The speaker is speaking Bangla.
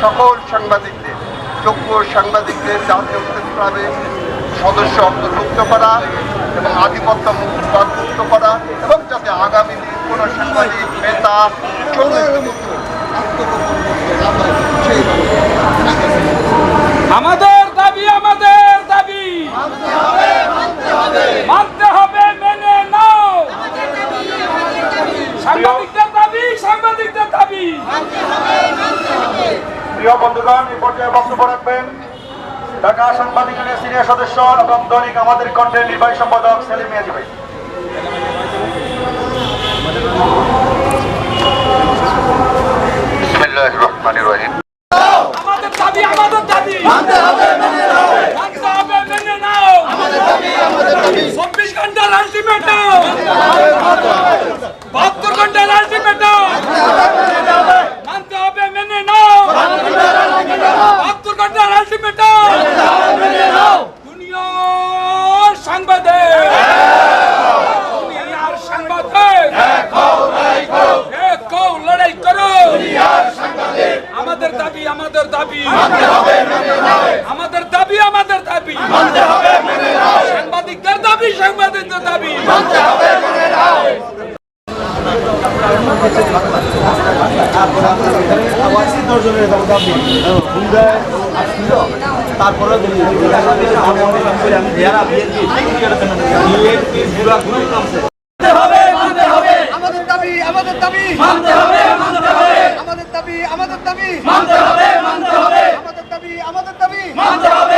সকল সাংবাদিকদের, যোগ্য সাংবাদিকদের জাতীয় প্রেস সদস্য অন্তর্ভুক্ত করা এবং আধিপত্য মুক্ত করা এবং যাতে আগামী দিন কোনো সাংবাদিক, নেতা আমাদের দাবি মানতে হবে মেনে নাও সাংবাদিকদের দাবি সাংবাদিকদের দাবি প্রিয় বন্ধুগণ এই পর্যায়ে বক্তব্য রাখবেন ঢাকা সাংবাদিক ইউনিয়নের সিনিয়র সদস্য এবং দৈনিক আমাদের কণ্ঠের নির্বাহী সম্পাদক সেলিম মিয়াজি ভাই। বিসমিল্লাহির আমাদের দাবি আমাদের দাবি। মানতে হবে মেনে নাও। মানতে হবে মেনে নাও। আমাদের দাবি আমাদের দাবি। 24 ঘণ্টার আলটিমেটাম বাহাত্তর ঘণ্টার আলটিমেটাম মানতে হবে মেনে নাও বাহাত্তর ঘণ্টার আলটিমেটাম সাংবাদিক দুনিয়ার সাংবাদিক লড়াই করো আমাদের দাবি আমাদের দাবি আমাদের দাবি আমাদের দাবি সাংবাদিকদের দাবি সাংবাদিকদের দাবি তারপরে আমাদের দাবি আমাদের দাবি। মানতে হবে মানতে হবে। আমাদের দাবি আমাদের দাবি। আমাদের দাবি আমাদের দাবি। মানতে হবে।